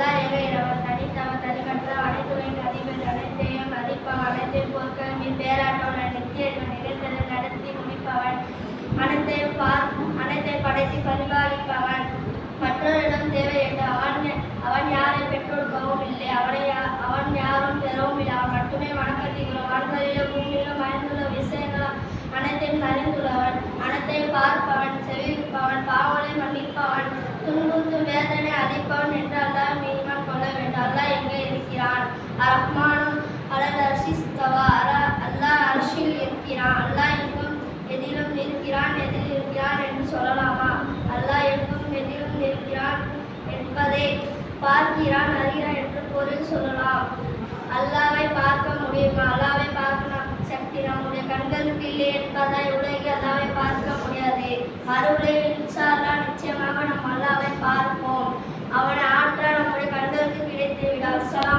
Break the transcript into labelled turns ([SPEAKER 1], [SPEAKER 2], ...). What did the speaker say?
[SPEAKER 1] அல்லா இறையிறவர் தனித்தவன் தனிமற்ற அனைத்துவின் அதிபர் அனைத்தையும் மதிப்பவன் அனைத்தையும் பொருட்களின் பேராட்டவன் நித்தியர்கள் நிகழ்த்தலை நடத்தி முடிப்பவன் அனைத்தையும் பார் அனைத்தை படைத்து பரிபாலிப்பவன் மற்றவரிடம் தேவையில்லை அவன் அவன் யாரை பெற்றொடுக்கவும் இல்லை அவனை அவன் யாரும் பெறவும் இல்லை அவன் மட்டுமே வணக்கத்துகிறோம் வான்களிலும் பூமியிலும் மயந்துள்ள விஷயங்கள் அனைத்தையும் அறிந்துள்ளவன் அனைத்தையும் பார்ப்பவன். வேதனை என்று அல்லாஹ் மீமான் கொள்ள வேண்டும் அல்லாஹ் எங்கே இருக்கிறான்? அரஹ்மானும் அலல் அர்ஷிஸ்தவா அல்லாஹ் அர்ஷில் இருக்கிறான். அல்லாஹ் எங்கும் எதிலும் இருக்கிறான் எதில் இருக்கிறான் என்று சொல்லலாமா? அல்லாஹ் எங்கும் எதிலும் இருக்கிறான் என்பதை பார்க்கிறான் அறிகிறான் என்று பொருள் சொல்லலாம். அல்லாவை பார்க்க முடியுமா? அல்லாவை பார்க்க சக்தி நம்முடைய கண்களுக்கு இல்லை என்பதால் உலகில் அல்லாவை பார்க்க முடியாது. மறு உலகில் والسلام